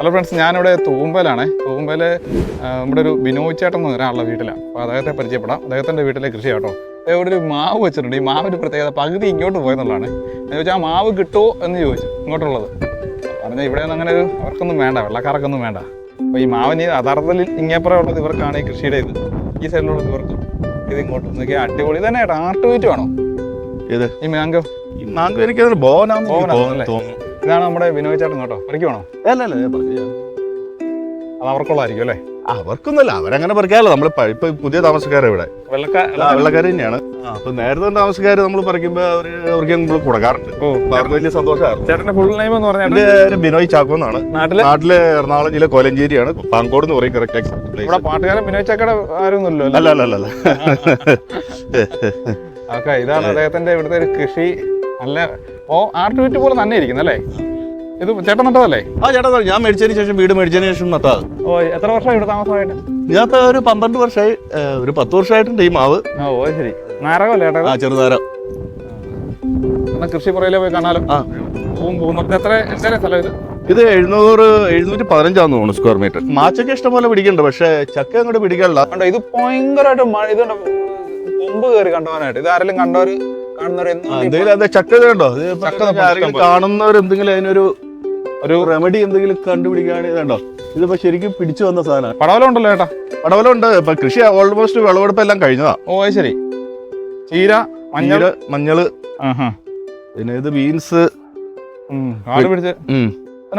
Hello friends ഞാനിവിടെ തൂമ്പലാണ് തൂമ്പൽ ആ, നമ്മുടെ ഒരു ബിനോയ് ചേട്ടൻ എന്ന് ഒരാളുടെ വീട്ടിലാണ്. അപ്പോൾ അദ്ദേഹത്തെ പരിചയപ്പെടാം. അദ്ദേഹത്തിന്റെ വീട്ടിലെ കൃഷി കേട്ടോ ഇവിടെ ഒരു മാവ് വെച്ചിട്ടുണ്ട്. ഈ മാവിന്റെ പ്രത്യേകത പകുതി ഇങ്ങോട്ട് പോയെന്നുള്ളതാണ്. എന്ന് ചോദിച്ചാൽ ആ മാവ് കിട്ടുമോ എന്ന് ചോദിച്ചു. ഇങ്ങോട്ടുള്ളത്. പറഞ്ഞാൽ ഇവിടെ നിന്ന് അങ്ങനെ ഒരു അവർക്കൊന്നും വേണ്ട വെള്ളക്കാർക്കൊന്നും വേണ്ട. അപ്പോൾ ഈ മാവിന് യഥാർത്ഥത്തിൽ ഇങ്ങേപ്പുറം ഉള്ളത് ഇവർക്കാണ് ഈ കൃഷിയുടെ ഇത്. ഈ സൈഡിലുള്ളത് ഇവർക്ക്. ഇത് ഇങ്ങോട്ട് നോക്കിയാൽ അടിപൊളി. തന്നെ ആർട്ട് വെയിറ്റ് വേണോ? ഇത് ഈ മാങ്കോ ഈ മാങ്കോ എനിക്ക് ബോനാന്ന്? തോന്നുന്നു. ഇതാണ് നമ്മുടെ ബിനോയ് ചേട്ടൻ കേട്ടോ. പറിക്കുവാണോ? അല്ല അല്ല ഞാൻ പറഞ്ഞു. അത് അവർക്കുള്ളതായിരിക്കും അല്ലേ? അവർക്കൊന്നുമല്ല. അവരങ്ങനെ പറിക്കാറില്ല. നമ്മൾ ഇപ്പൊ പുതിയ താമസക്കാരെ ഇവിടെ. വെള്ളക്കാർ തന്നെയാണ്. അപ്പൊ നേരത്തെ താമസക്കാര് നമ്മൾ പറിക്കുമ്പോ അവർ അവർക്ക് നമ്മൾ കൊടുക്കാറുണ്ട്. അവർക്ക് വലിയ സന്തോഷമായിരുന്നു. ചേട്ടന്റെ ഫുൾ നെയിം എന്ന് പറഞ്ഞാൽ ബിനോയ് ചാക്കോ എന്നാണ്. നാട്ടിൽ? നാട്ടിലെ എറണാകുളം ജില്ല കോലഞ്ചേരിയാണ്. പാങ്കോട് എന്ന് പറയും കറക്റ്റ് ഇവിടെ പാട്ടുകാരൻ ബിനോയ് ചക്കട ആരൊന്നുമല്ലോ അല്ല? അല്ല അല്ല അല്ല ഓക്കെ ഇതാണ് അദ്ദേഹത്തിന്റെ ഇവിടുത്തെ ഒരു കൃഷി. നല്ല ഓ ആർട്ട് വിറ്റ് പോലെ തന്നെ ഇരിക്കുന്നു അല്ലേ? ഇത് ചേട്ടൻ നട്ടതല്ലേ? ആ ചേട്ടാ ഞാൻ മേടിച്ചതിന് ശേഷം വീട് മേടിച്ചതിന് ശേഷം നട്ടാ. ഓ എത്ര വർഷമായി ഇവിടെ താമസമായിട്ട്? ഞാൻ ഇപ്പൊ ഒരു പന്ത്രണ്ട് വർഷമായി ഒരു പത്ത് വർഷമായിട്ടുണ്ട് ഈ മാവ് ഓ ശരി. നാരകമല്ലേ ചേട്ടാ ആ ചെറുതാരം എന്നാ കൃഷി പുറയിലെ പോയി കാണാലോ ആ. എത്ര എത്ര സ്ഥലം ഇത്? ഇത് എഴുന്നൂറ് എഴുന്നൂറ്റി പതിനഞ്ചാന്ന് തോന്നുന്നു സ്ക്വയർ മീറ്റർ മാച്ചൊക്കെ ഇഷ്ടം പോലെ പിടിക്കുന്നുണ്ട് പക്ഷെ ചക്ക അങ്ങോട്ട് പിടിക്കാനില്ല ഇത് ഭയങ്കരമായിട്ട് മഴ ഇത് കണ്ടോ, കൊമ്പ് കയറി കണ്ടവനായിട്ട്. ഇത് ആരെങ്കിലും കണ്ടവര് എന്തെങ്കിലും അതെ ചക്ക ഉണ്ടോ. കാണുന്നവർ എന്തെങ്കിലും അതിനൊരു ഒരു റെമഡി എന്തെങ്കിലും കണ്ടുപിടിക്കുകയാണെങ്കിൽ ഇതുണ്ടോ? ഇതിപ്പോ ശരിക്കും പിടിച്ചു വന്ന സാധനമാണ്. പടവലം ഉണ്ടല്ലോ ചേട്ടാ പടവലുണ്ട് ഇപ്പൊ കൃഷി ഓൾമോസ്റ്റ് വിളവെടുപ്പ് എല്ലാം കഴിഞ്ഞതാ. ഓ ശരി. ചീര മഞ്ഞൾ. മഞ്ഞൾ. പിന്നെ ഇത് ബീൻസ്. കാട് പിടിച്ച്.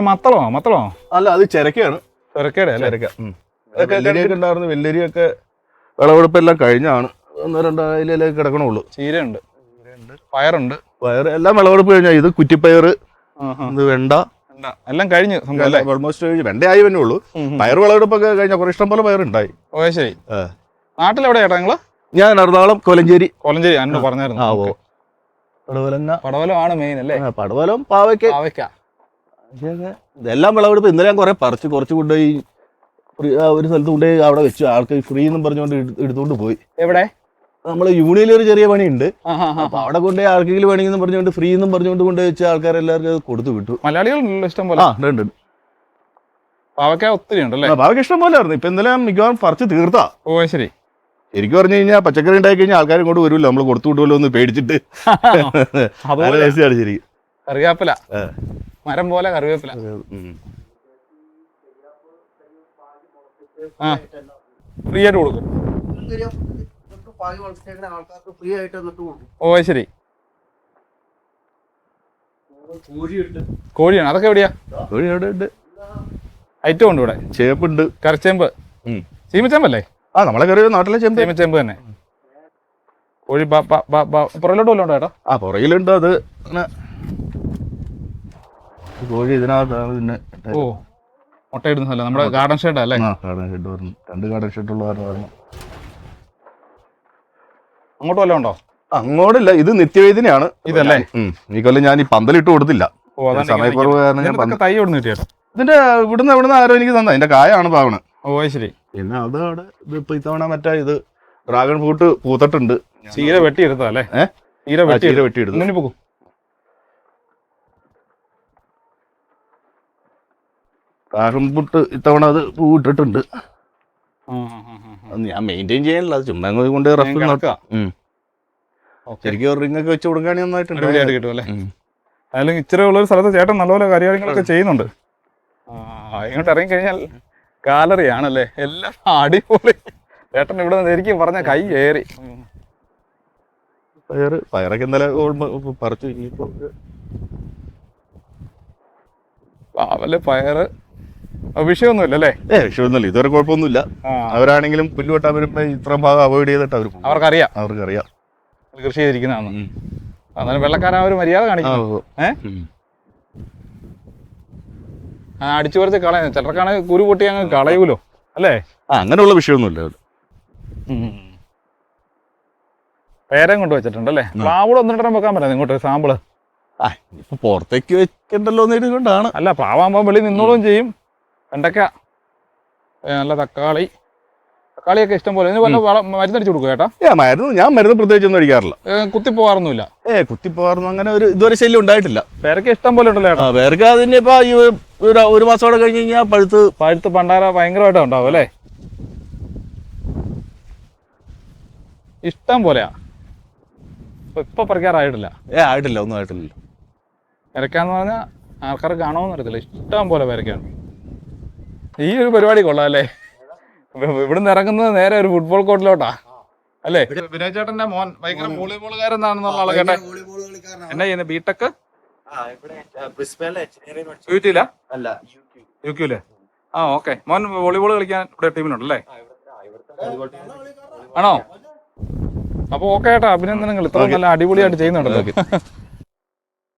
മത്തളോ മത്തളോ അല്ല അത് ചിരക്കയാണ്. ചിരക്കയുടെ അല്ലേ? ചെരക്ക. ഉം. വെള്ളരിയൊക്കെ ഉണ്ടായിരുന്നു. വെള്ളരിയൊക്കെ വിളവെടുപ്പ് എല്ലാം കഴിഞ്ഞാണ്. ഒന്ന് രണ്ടായിലേക്ക് കിടക്കണുള്ളൂ. ചീരയുണ്ട്. പയറുണ്ട്. പയർ എല്ലാം വിളവെടുപ്പ് കഴിഞ്ഞാൽ ഇത് കുറ്റിപ്പയർ. ഇത് വെണ്ട. എല്ലാം കഴിഞ്ഞു ഓൾമോസ്റ്റ് കഴിഞ്ഞു. വെണ്ടയായി തന്നെ ഉള്ളൂ. പയർ വിളവെടുപ്പൊക്കെ കഴിഞ്ഞ കുറെ ഇഷ്ടം പോലെ പയറുണ്ടായി. ഓ ശരി. നാട്ടിലെവിടെ ചേട്ടാ നിങ്ങൾ? ഞാൻ എറണാകുളം കൊലഞ്ചേരി. കൊലഞ്ചേരി എന്നോട് പറഞ്ഞായിരുന്നു. ആ ഓ. പടവലം പടവലങ്ങ. പടവലമാണ് മെയിൻ അല്ലേ? പടവലം പാവയ്ക്ക. പാവയ്ക്ക. ഇതെല്ലാം വിളവെടുപ്പ്. ഇന്നലെ ഞാൻ കുറെ പറിച്ച് കുറച്ച് കൊണ്ടുപോയി ഒരു സ്ഥലത്ത് കൊണ്ടുപോയി അവിടെ വെച്ചു. ആൾക്ക് ഫ്രീ എന്നും പറഞ്ഞുകൊണ്ട് എടു- എടുത്തുകൊണ്ട് പോയി. എവിടെ? നമ്മൾ യൂണിയനിൽ ഒരു ചെറിയ പണിയുണ്ട്. അപ്പൊ അവിടെ കൊണ്ട് ആർക്കെങ്കിലും വേണമെന്ന് പറഞ്ഞുകൊണ്ട് ഫ്രീ എന്നും പറഞ്ഞുകൊണ്ട് കൊണ്ട് വെച്ച ആൾക്കാരെല്ലാവർക്കും അത് കൊടുത്തു വിട്ടു. മലയാളികൾ ഇഷ്ടം പോലെ. ആ ഉണ്ട് ഉണ്ട്, ഉണ്ട്. പാവയ്ക്ക ഒത്തിരി ഉണ്ടല്ലേ? പാവക്ക ഇഷ്ടം പോലെ ആയിരുന്നു. ഇപ്പൊ ഇന്നലെ മിക്കവാറും പറിച്ച് തീർത്താ. ഓ ശരി. ശരിക്കും പറഞ്ഞു കഴിഞ്ഞാൽ പച്ചക്കറി ഉണ്ടായി കഴിഞ്ഞാൽ ആൾക്കാരും കൊണ്ട് വരുമല്ലോ നമ്മൾ കൊടുത്തു വിട്ടുമല്ലോ എന്ന് പേടിച്ചിട്ട്. ശരി കറിവേപ്പില. മരം പോലെ കറിവേപ്പില. ഫ്രീ ആയിട്ട് കൊടുക്കും. ആൾക്കാർക്ക് ഫ്രീ ആയിട്ട് എന്നിട്ട് കൊടുക്കും. ഓ ശരി. കോഴിയാണ്. അതൊക്കെ എവിടെയാ? കോഴി അവിടെ ഉണ്ട്. ഐറ്റം ഉണ്ട് ഇവിടെ. ചേമ്പുണ്ട്. കരച്ചേമ്പ്. ചീമച്ചേമ്പല്ലേ ആ നമ്മളെ കറി നാട്ടിലെ ചേമ്പ്. ചീമച്ചേമ്പ് തന്നെ. കോഴി പുറകിലോട്ട് വല്ലതും ചേട്ടാ ആ പുറകിലുണ്ട് അത്. അങ്ങനെ കോഴി ഇതിനകത്താണ് പിന്നെ ഓ മുട്ടയിടുന്ന സ്ഥലം. നമ്മുടെ ഗാർഡൻ ഷെഡ് അല്ലേ? ഗാർഡൻ ഷെഡ് പറഞ്ഞു രണ്ട് ഗാർഡൻ ഷെഡ് കാരണം പറഞ്ഞു അങ്ങോട്ട് വല്ലതും ഉണ്ടോ? അങ്ങോട്ടില്ല ഇത് നിത്യവേദനയാണ് ഇതല്ലേ? ഈ കൊല്ലം ഞാൻ ഈ പന്തലിട്ട് കൊടുത്തില്ല. സമയക്കുറവ് കാരണം ഞാൻ തൈ ഇവിടുന്ന് കിട്ടിയോ ഇതിന്റെ ഇവിടുന്ന് ഇവിടുന്ന് ആരോ എനിക്ക് തന്നെ അതിന്റെ കായാണ് പാവണ്. ഓ ശരി. പിന്നെ അത് അവിടെ ഇത് ഇപ്പൊ ഇത്തവണ മറ്റേ ഇത് ഡ്രാഗൺ ഫ്രൂട്ട് പൂത്തിട്ടുണ്ട്. ചീര വെട്ടിയെടുത്തതാ അല്ലേ? ചീര വെട്ടി ചീര വെട്ടിയെടുത്തു. പോകും ഡ്രാഗൺ ഫ്രൂട്ട് ഇത്തവണ അത് പൂവിട്ടിട്ടുണ്ട്. അത് ഞാൻ മെയിന്റെയിൻ ചെയ്യാനില്ല. അത് ചുമ്മാ കൊണ്ട് റഫ് കിടക്കുക. ശരിക്കും റിംഗ് ഒക്കെ വെച്ച് കൊടുക്കുകയാണെങ്കിൽ നന്നായിട്ടുണ്ട്. കിട്ടും അല്ലേ. അതിലും ഇച്ചിരി ഉള്ള ഒരു സ്ഥലത്ത് ചേട്ടൻ നല്ലപോലെ കാര്യങ്ങളൊക്കെ ചെയ്യുന്നുണ്ട്. ഇങ്ങോട്ട് ഇറങ്ങി കഴിഞ്ഞാൽ ഗാലറി ആണല്ലേ എല്ലാം അടിപൊളി. ചേട്ടൻ ഇവിടെ നിന്ന് ശരിക്കും പറഞ്ഞ കൈ കയറി. പയറ് പയറൊക്കെ ഇന്നലെ പറിച്ചു. ഇനിയിപ്പോ പാവൽ പയറ്. വിഷയമൊന്നുമില്ല അല്ലേ? ഏ വിഷയമൊന്നുമില്ല. ഇതുവരെ കുഴപ്പമൊന്നുമില്ല. അവരാണെങ്കിലും പുല്ല് വെട്ടാൻ വരുമ്പോ ഇത്രയും ഭാഗം അവോയ്ഡ് ചെയ്തിട്ട് അവർ അവർക്കറിയാം. അവർക്കറിയാം. കൃഷി ചെയ്തിരിക്കുന്നതാണ്. അന്നേരം വെള്ളക്കാരൻ ആ ഒരു മര്യാദ കാണിക്കും. ആ അടിച്ചു പറിച്ച് കളയുന്നത് ചിലർക്കാണെങ്കിൽ കുരു പൊട്ടി അങ്ങ് കളയൂലോ അല്ലേ? ആ അങ്ങനെയുള്ള വിഷയമൊന്നുമില്ല. പേരം കൊണ്ട് വെച്ചിട്ടുണ്ട് അല്ലേ പ്ലാവൂടെ ഒന്നിട്ടെണ്ണം വെക്കാൻ പറ്റാം ഇങ്ങോട്ട് സാമ്പിൾ. ആ ഇപ്പൊ പുറത്തേക്ക് വെക്കണ്ടല്ലോ എന്ന് കൊണ്ടാണ് അല്ല പ്ലാവാകുമ്പോൾ വെളി നിന്നോളും ചെയ്യും. വെണ്ടയ്ക്ക നല്ല തക്കാളി. തക്കാളിയൊക്കെ ഇഷ്ടം പോലെ. മരുന്നടിച്ചു കൊടുക്കുക ചേട്ടാ ഏ മരുന്ന് ഞാൻ മരുന്ന് പ്രത്യേകിച്ച് ഒന്നും അടിക്കാറില്ല കുത്തിപ്പോവാറൊന്നുമില്ല. കുത്തി പോകാറൊന്നുമില്ല ഏ കുത്തിപ്പോവാറൊന്നും അങ്ങനെ ഒരു ഇതുവരെ ശല്യം ഉണ്ടായിട്ടില്ല. പേരൊക്കെ ഇഷ്ടം പോലെ ഉണ്ടല്ലോ ചേട്ടാ വേർക്ക് അതിന് ഇപ്പൊ ഈ ഒരു ഒരു മാസത്തോടെ കഴിഞ്ഞ് കഴിഞ്ഞാൽ പഴുത്ത് പഴുത്ത് പണ്ടാര ഭയങ്കരമായിട്ട് ഉണ്ടാവും അല്ലേ? ഇഷ്ടം പോലെയാ. ഇപ്പൊ ഇപ്പൊ പറിക്കാറായിട്ടില്ല. ഏ ആയിട്ടില്ല ഒന്നും ആയിട്ടില്ല. പേരക്കാന്ന് പറഞ്ഞാൽ ആൾക്കാർ കാണുമെന്ന് അറിയത്തില്ല ഇഷ്ടം പോലെ പേരക്കാണ് ഈ ഒരു പരിപാടി കൊള്ളാം അല്ലേ? ഇവിടുന്ന് ഇറങ്ങുന്നത് നേരെ ഒരു ഫുട്ബോൾ കോർട്ടിലോട്ടാ അല്ലേ? വിനോദ് ചേട്ടന്റെ മോൻ ഭയങ്കര വോളിബോളുകാരെന്നാണെന്നുള്ള ആളെ കേട്ടെ. എന്നാ ചെയ്യുന്നത് ബിടെക് യു ടിയിലാ അല്ല യു ക്യു യു ആ ഓക്കെ മോൻ വോളിബോൾ കളിക്കാൻ ഇവിടെ ടീമിലുണ്ടല്ലേ ആണോ? അപ്പൊ ഓക്കെ ഏട്ടാ അഭിനന്ദനങ്ങൾ. ഇത്ര നല്ല അടിപൊളിയായിട്ട് ചെയ്യുന്നുണ്ടല്ലോ.